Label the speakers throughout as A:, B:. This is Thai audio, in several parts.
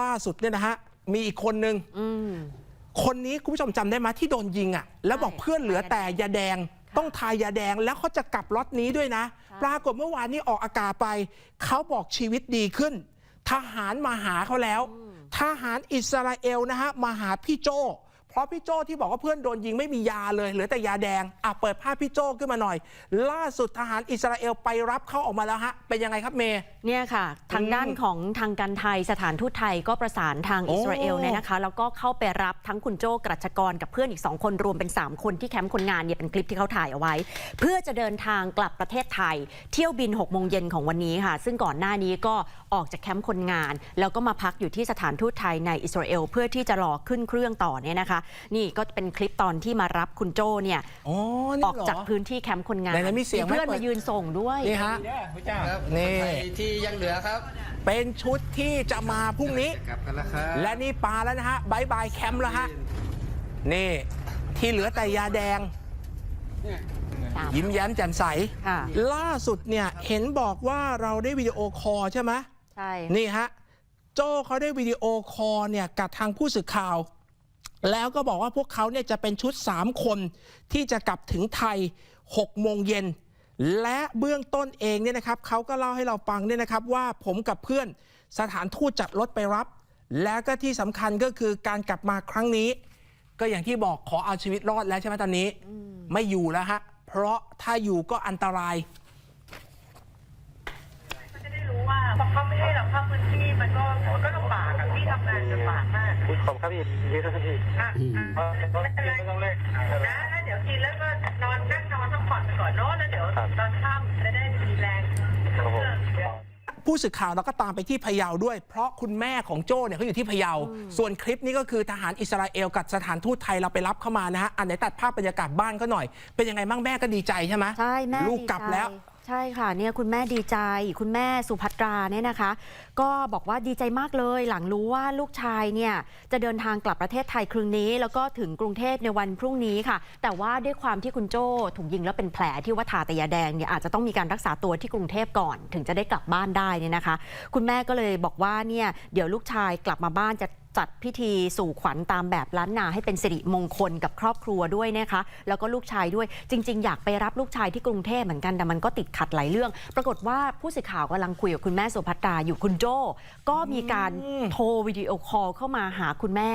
A: ล่าสุดเนี่ยนะฮะมีอีกคนนึง
B: อืม
A: คนนี้คุณผู้ชมจำได้ไหมที่โดนยิงอะ แล้วบอก
B: ใช่
A: เพื่อนเหลือแต่ยาแดง
B: ค่ะ
A: ต้องทายยาแดงแล้วเขาจะกลับล็อตนี้ด้วยนะ
B: ค่ะ
A: ปรากฏเมื่อวานนี้ออกอากาศไปเขาบอกชีวิตดีขึ้น ทหารมาหาเขาแล้ว ทหารอิสราเอลนะฮะมาหาพี่โจเพ ราะพี่โจที่บอกว่าเพื่อนโดนยิงไม่มียาเลยเหลือแต่ยาแดงอะเปิดภาพพี่โจขึ้นมาหน่อย ล่าสุดทหารอิสราเอลไปรับเขาออกมาแล้วฮะ เป็นยังไงครับเมย์
B: เนี่ยค่ะ ทาง
A: อืม
B: ด้านของทางการไทยสถานทูตไทยก็ประสานทาง
A: โอ้
B: อิสราเอลเนี่ยนะคะ แล้วก็เข้าไปรับทั้งคุณโจ้กรัชกรกับเพื่อนอีก 2 คนรวมเป็น 3 คนที่แคมป์คนงานเนี่ยเป็นคลิปที่เขาถ่ายเอาไว้ เพื่อจะเดินทางกลับประเทศไทย เที่ยวบิน6โมงเย็นของวันนี้ค่ะ ซึ่งก่อนหน้านี้ก็ออกจากแคมป์คนงาน แล้วก็มาพักอยู่ที่สถานทูตไทยในอิสราเอลเพื่อที่จะรอขึ้นเครื่องต่อเนี่ยนะคะนี่ก็เป็นคลิปตอนที่มารับคุณโจ้เนี่ย
A: อ๋อนี่
B: ออก
A: เหรอ
B: จากพื้นที่แคมป์คนงาน
A: ไหนๆมีเสียงไหม
B: เพื่อน
A: เปิด
B: มายืนส่งด้วย
A: นี่ฮะ
C: ครับ
A: นี่
C: ใครที่ยังเหลือครับ
A: เป็นชุดที่จะมาพรุ่งนี้
C: กลับกันแล้วครับ
A: และนี่ปลาแล้วนะฮะบายบายแคมป์แล้วฮะ นี่ที่เหลือแต่ยาแดง ยิ้มแย้มแจ่มใส
B: ค่ะ
A: ล่าสุดเนี่ยเห็นบอกว่าเราได้วิดีโอคอลใช่ไหม
B: ใช่
A: นี่ฮะ โจ้เขาได้วิดีโอคอลเนี่ยกับทางผู้สื่อข่าว แล้วก็บอกว่าพวกเขาเนี่ยจะเป็นชุด 3 คนที่จะกลับถึงไทย 6 โมงเย็น และเบื้องต้นเองเนี่ยนะครับเขาก็เล่าให้เราฟังเนี่ยนะครับว่าผมกับเพื่อนสถานทูตจัดรถไปรับ แล้วก็ที่สำคัญก็คือการกลับมาครั้งนี้ ก็อย่างที่บอกขอเอาชีวิตรอดแล้วใช่ไหมตอนนี้ไม่อยู่แล้วฮะเพราะถ้าอยู่ก็อันตราย
D: มันจะได้รู้ว่าพอเขาไม่ให้เราเข้าพื้นที่มันก็มันก็ลำบากอะ พี่ทำงานลำบากมาก
C: ขอบคุณครับพี่ยืนครับพี่
D: อะอะไม่เป็นไรนะแล้วเดี๋ยวกินแล้วก็นอนนั่งนอนพักผ่อนไปก่อนเนาะแล้วเดี๋ยวตอนค่ำจะได้มีแรง
C: ครับผม
A: ผู้สื่อข่าวเราก็ตามไปที่พะเยาด้วย เพราะคุณแม่ของโจ้เนี่ยเขาอยู่ที่พะเยา ส่วนคลิปนี้ก็คือทหารอิสราเอลกับสถานทูตไทยเราไปรับเข้ามานะฮะ อันไหนตัดภาพบรรยากาศบ้านก็หน่อย เป็นยังไงบ้างแม่ก็ดีใจใช่ไหม
B: ใช่แม่
A: ลูก
B: ดี
A: กลับ
B: ใจ
A: แล้ว
B: ใช่ค่ะเนี่ยคุณแม่ดีใจ คุณแม่สุภัตราเนี่ยนะคะ ก็บอกว่าดีใจมากเลยหลังรู้ว่าลูกชายเนี่ยจะเดินทางกลับประเทศไทยคืนนี้ แล้วก็ถึงกรุงเทพในวันพรุ่งนี้ค่ะ แต่ว่าด้วยความที่คุณโจ้ถูกยิงแล้วเป็นแผลที่ว่าทาตยาแดงเนี่ยอาจจะต้องมีการรักษาตัวที่กรุงเทพก่อน ถึงจะได้กลับบ้านได้เนี่ยนะคะ คุณแม่ก็เลยบอกว่าเนี่ยเดี๋ยวลูกชายกลับมาบ้านจะ จัดพิธีสู่ขวัญตามแบบล้านนาให้เป็นสิริมงคลกับครอบครัวด้วยนะคะ แล้วก็ลูกชายด้วยจริง ๆ อยากไปรับลูกชายที่กรุงเทพเหมือนกันแต่มันก็ติดขัดหลายเรื่อง ปรากฏว่าผู้สื่อข่าวกำลังคุยกับคุณแม่สุภัตราอยู่คุณโจ้ก็มีการโทรวิดีโอคอลเข้ามาหาคุณแม่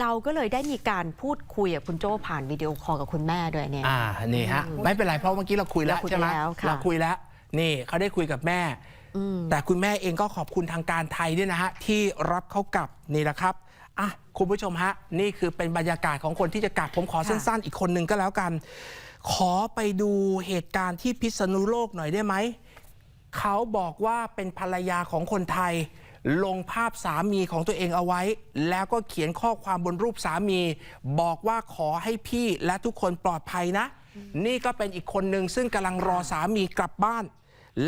B: เราก็เลยได้มีการพูดคุยกับคุณโจ้ผ่านวิดีโอคอลกับคุณแม่ด้วยเนี่ย
A: อ่านี่ฮะไม่เป็นไรเพราะเมื่อกี้เราคุยแล้ว
B: เราคุย
A: ใช่ไหม
B: แล้วค่ะ
A: เราคุยแล้วนี่เขาได้คุยกับแม่
B: อืม
A: แต่คุณแม่เองก็ขอบคุณทางการไทยด้วยนะฮะที่รับเขากลับนี่แหละครับอะคุณผู้ชมฮะ นี่คือเป็นบรรยากาศของคนที่จะกลับผมขอ
B: ค่ะ
A: สั้นๆ อีกคนหนึ่งก็แล้วกัน ขอไปดูเหตุการณ์ที่พิษณุโลกหน่อยได้ไหมเขาบอกว่าเป็นภรรยาของคนไทย ลงภาพสามีของตัวเองเอาไว้ แล้วก็เขียนข้อความบนรูปสามี บอกว่าขอให้พี่และทุกคนปลอดภัยนะ นี่ก็เป็นอีกคนหนึ่งซึ่งกำลังรอสามีกลับบ้าน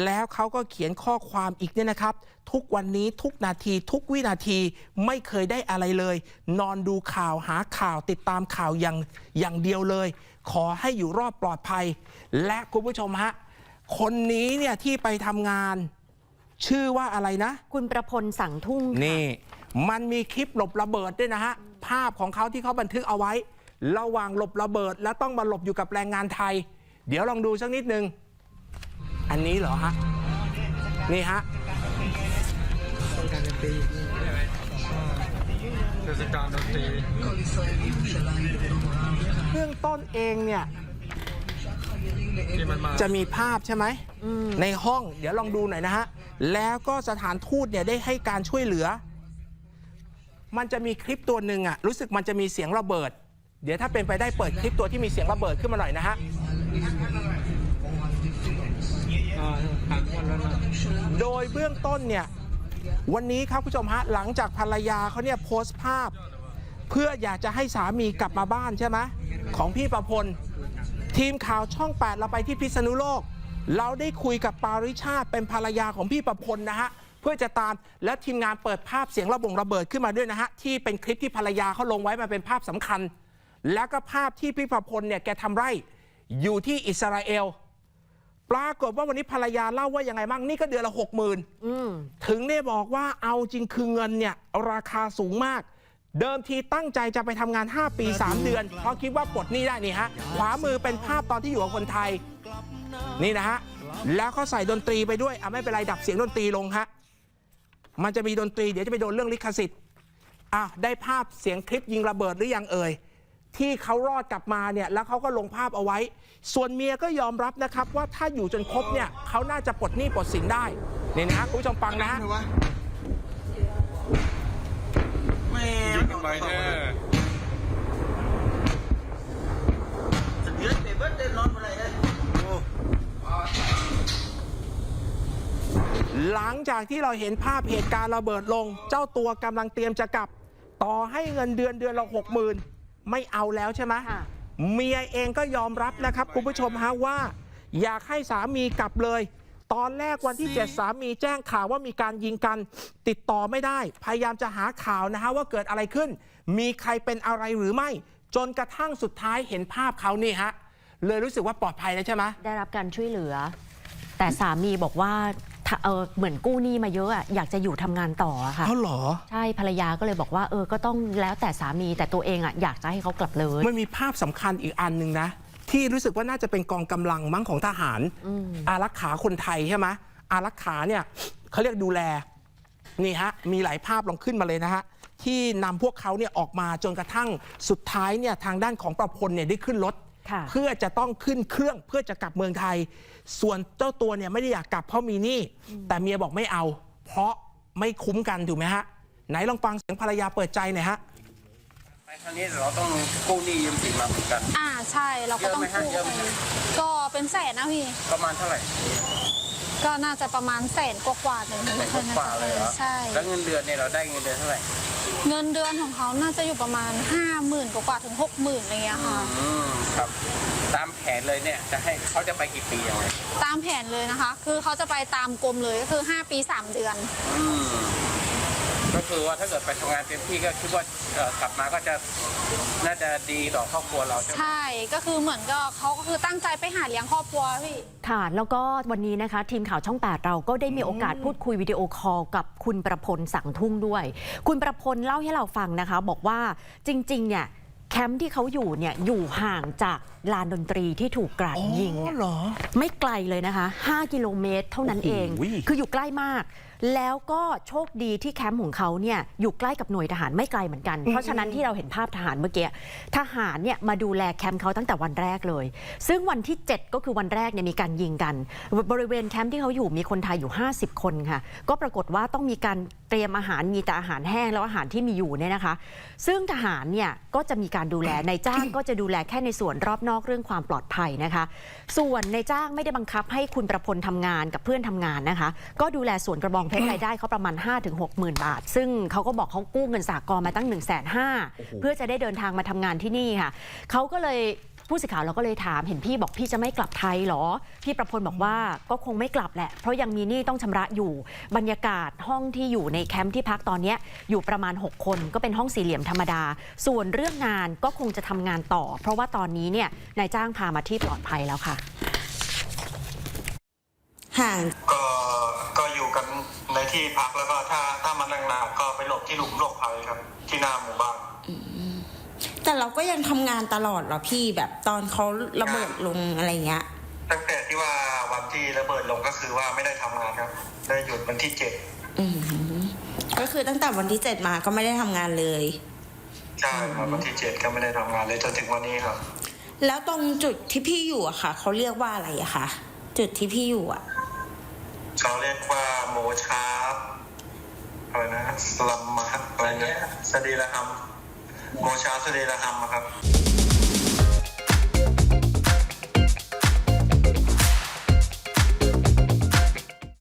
A: แล้วเขาก็เขียนข้อความอีกเนี่ยนะครับ ทุกวันนี้ทุกนาทีทุกวินาทีไม่เคยได้อะไรเลย นอนดูข่าวหาข่าวติดตามข่าวอย่างอย่างเดียวเลย ขอให้อยู่รอดปลอดภัย และคุณผู้ชมฮะคนนี้เนี่ยที่ไปทำงาน ชื่อว่าอะไรนะ
B: คุณประพลสังทุ่งค่ะ
A: นี่ มันมีคลิปหลบระเบิดด้วยนะฮะ ภาพของเขาที่เขาบันทึกเอาไว้ ระหว่างหลบระเบิด แล้วต้องมาหลบอยู่กับแรงงานไทย เดี๋ยวลองดูสักนิดนึง อันนี้เหรอฮะ นี่ฮะ
C: เทศกาลดนตรี
A: เบื้องต้นเองเนี่ย
C: ที่มันมา
A: จะมีภาพใช่ไหม ในห้องเดี๋ยวลองดูหน่อยนะฮะ แล้วก็สถานทูตเนี่ยได้ให้การช่วยเหลือ มันจะมีคลิปตัวหนึ่งอะรู้สึกมันจะมีเสียงระเบิด เดี๋ยวถ้าเป็นไปได้เปิดคลิปตัวที่มีเสียงระเบิดขึ้นมาหน่อยนะฮะ โดยเบื้องต้นเนี่ยวันนี้ครับผู้ชมฮะหลังจากภรรยาเขาเนี่ยโพสต์ภาพ เพื่ออยากจะให้สามีกลับมาบ้านใช่ไหมของพี่ประพล ทีมข่าวช่อง 8 เราไปที่พิษณุโลก เราได้คุยกับปาริชาติเป็นภรรยาของพี่ประพลนะฮะเพื่อจะตามและทีมงานเปิดภาพเสียงระบงระเบิดขึ้นมาด้วยนะฮะที่เป็นคลิปที่ภรรยาเขาลงไว้มาเป็นภาพสำคัญ แล้วก็ภาพที่พี่ประพลเนี่ยแกทำไร่อยู่ที่อิสราเอล ปรากฏว่าวันนี้ภรรยาเล่าว่ายังไงบ้างนี่ก็เดือนละหกหมื่น
B: อืม
A: ถึงได้บอกว่าเอาจริงคือเงินเนี่ยราคาสูงมาก เดิมทีตั้งใจจะไปทำงาน 5 ปี 3 เดือน เพราะคิดว่าปลดหนี้ได้นี่ฮะขวามือเป็นภาพตอนที่อยู่กับคนไทย นี่นะฮะ แล้วก็ใส่ดนตรีไปด้วยอะไม่เป็นไรดับเสียงดนตรีลงฮะ มันจะมีดนตรีเดี๋ยวจะไปโดนเรื่องลิขสิทธิ์อะได้ภาพเสียงคลิปยิงระเบิดหรือยังเอ่ย ที่เขารอดกลับมาเนี่ยแล้วเขาก็ลงภาพเอาไว้ ส่วนเมียก็ยอมรับนะครับว่าถ้าอยู่จนครบเนี่ยเขาน่าจะปลดหนี้ปลดสินได้เนี่ยนะคุณผู้ชมฟังนะฮะ
C: ยิงทำไมเนี่ย
A: หลังจากที่เราเห็นภาพเหตุการณ์ระเบิดลง เจ้าตัวกำลังเตรียมจะกลับ ต่อให้เงินเดือนเดือนละหกหมื่น ไม่เอาแล้วใช่ไหม
B: ค่ะ
A: เมียเองก็ยอมรับนะครับคุณผู้ชมฮะว่า อยากให้สามีกลับเลย ตอนแรกวันที่ 7 สามีแจ้งข่าวว่ามีการยิงกัน ติดต่อไม่ได้ พยายามจะหาข่าวนะฮะว่าเกิดอะไรขึ้น มีใครเป็นอะไรหรือไม่ จนกระทั่งสุดท้ายเห็นภาพเขานี่ฮะเลยรู้สึกว่าปลอดภัยแล้วใช่ไหม
B: ได้รับการช่วยเหลือ แต่สามีบอกว่า ถ้าเออเหมือนกู้หนี้มาเยอะอะอยากจะอยู่ทำงานต่ออะค่ะ
A: เขาเหรอ
B: ใช่ภรรยาก็เลยบอกว่าเออก็ต้องแล้วแต่สามีแต่ตัวเองอะอยากจะให้เขากลับเลย
A: มันมีภาพสำคัญอีกอันหนึ่งนะ ที่รู้สึกว่าน่าจะเป็นกองกำลังมั้งของทหาร
B: อืม
A: อารักขาคนไทยใช่ไหมอารักขาเนี่ยเขาเรียกดูแล นี่ฮะ มีหลายภาพลองขึ้นมาเลยนะฮะ ที่นำพวกเขาเนี่ยออกมาจนกระทั่งสุดท้ายเนี่ยทางด้านของประพลเนี่ยได้ขึ้นรถ
B: ค่ะ
A: เพื่อจะต้องขึ้นเครื่องเพื่อจะกลับเมืองไทย ส่วนเจ้าตัวเนี่ยไม่ได้อยากกลับเพราะมีหนี้แต่เมียบอกไม่เอา เพราะไม่คุ้มกันถูกไหมฮะ ไหนลองฟังเสียงภรรยาเปิดใจหน่อยฮะ
C: ไปครั้งนี้เราต้องกู้หนี้ยืมสินมาเหมือนกัน
E: อ่าใช่เราก็ต้อง
C: เยอะไหมฮะ
E: กู้
C: เยอะไหม
E: ไปก็เป็นแสนนะพี่
C: ประมาณเท่าไหร่
E: ก็น่าจะประมาณแสนกว่าๆหนึ่ง
C: แสนกว่าเลยเหรอ
E: ใช่
C: แล้วเงินเดือนเนี่ยเราได้เงินเดือนเท่าไหร่
E: เงินเดือนของเขาน่าจะอยู่ประมาณ 5 0,000กว่าๆถึง 60,000อะไรเงี้ยค่ะ
C: อืม ครับ ตามแผนเลยเนี่ยจะให้เขาจะไปกี่ปียังไง
E: ตามแผนเลยนะคะ คือเขาจะไปตามกรมเลยก็คือ 5 ปี 3 เดือน
C: อืมก็คือว่าถ้าเกิดไปทำงานเต็มที่ก็คิดว่าเอ่อกลับมาก็จะน่าจะดีต่อครอบครัวเราใช่ไหม
E: ใช่ก็คือเหมือนก็เขาก็คือตั้งใจไปหาเลี้ยงครอบครัวพี่
B: ค่ะ แล้วก็วันนี้นะคะ ทีมข่าวช่อง 8 เราก็ได้มีโอกาสพูดคุยวิดีโอคอลกับคุณประพลสังทุ่งด้วย คุณประพลเล่าให้เราฟังนะคะ บอกว่าจริง ๆ เนี่ย แคมป์ที่เขาอยู่เนี่ยอยู่ห่างจากลานดนตรีที่ถูกกราดยิง
A: อ๋
B: เนี่
A: อยเหรอ
B: ไม่ไกลเลยนะคะ 5 กิโลเมตรเท่านั้นเอง
A: โอ้โห
B: คืออยู่ใกล้มาก แล้วก็โชคดีที่แคมป์ของเขาเนี่ยอยู่ใกล้กับหน่วยทหารไม่ไกลเหมือนกัน เพราะฉะนั้นที่เราเห็นภาพทหารเมื่อกี้ ทหารเนี่ยมาดูแลแคมป์เขาตั้งแต่วันแรกเลย ซึ่งวันที่ 7 ก็คือวันแรกเนี่ยมีการยิงกัน บริเวณแคมป์ที่เขาอยู่มีคนไทยอยู่ 50 คนค่ะ ก็ปรากฏว่าต้องมีการเตรียมอาหารมีแต่อาหารแห้งแล้วอาหารที่มีอยู่เนี่ยนะคะ ซึ่งทหารเนี่ยก็จะมีการดูแลนายจ้างก็จะดูแลแค่ในส่วนรอบนอกเรื่องความปลอดภัยนะคะ ส่วนนายจ้างไม่ได้บังคับให้คุณประพลทำงานกับเพื่อนทำงานนะคะ ก็ดูแลส่วนกระบองเพชรรายได้เขาประมาณ 5-6หมื่นบาท ซึ่งเขาก็บอกเขากู้เงินสากลมาตั้ง1 5 0 0 0 0เพื่อจะได้เดินทางมาทำงานที่นี่ค่ะเขาก็เลย ผู้สื่อข่าวเราก็เลยถามเห็นพี่บอกพี่จะไม่กลับไทยเหรอ พี่ประพลบอกว่าก็คงไม่กลับแหละ เพราะยังมีหนี้ต้องชำระอยู่ บรรยากาศห้องที่อยู่ในแคมป์ที่พักตอนเนี้ยอยู่ประมาณ 6 คนก็เป็นห้องสี่เหลี่ยมธรรมดา ส่วนเรื่องงานก็คงจะทำงานต่อ เพราะว่าตอนนี้เนี่ยนายจ้างพามาที่ปลอดภัยแล้วค่ะ
F: ห่าง
G: ก็ก็อยู่กันในที่พักแล้วก็ถ้าถ้ามันหนักๆก็ไปหลบที่หลุมหลบภัยครับ ที่หน้าหมู่บ้าน
F: แต่เราก็ยังทำงานตลอดเหรอพี่แบบตอนเขาระเบิดลงอะไรเงี้ย
G: ตั้งแต่ที่ว่าวันที่ระเบิดลงก็คือว่าไม่ได้ทำงานครับ ได้หยุดวันที่เจ็ด
F: อืมก็คือตั้งแต่วันที่เจ็ดมาก็ไม่ได้ทำงานเลย
G: ใช่ครับวันที่เจ็ดก็ไม่ได้ทำงานเลยจนถึงวันนี้ครับ
F: แล้วตรงจุดที่พี่อยู่อะค่ะเขาเรียกว่าอะไรอะคะจุดที่พี่อยู่อะ
G: เขาเรียกว่าโมชาร์ปอะไรนะสลัมมาอะไรเนี่ยสดีระหัม โมชาร์ปสดีรหัมครับ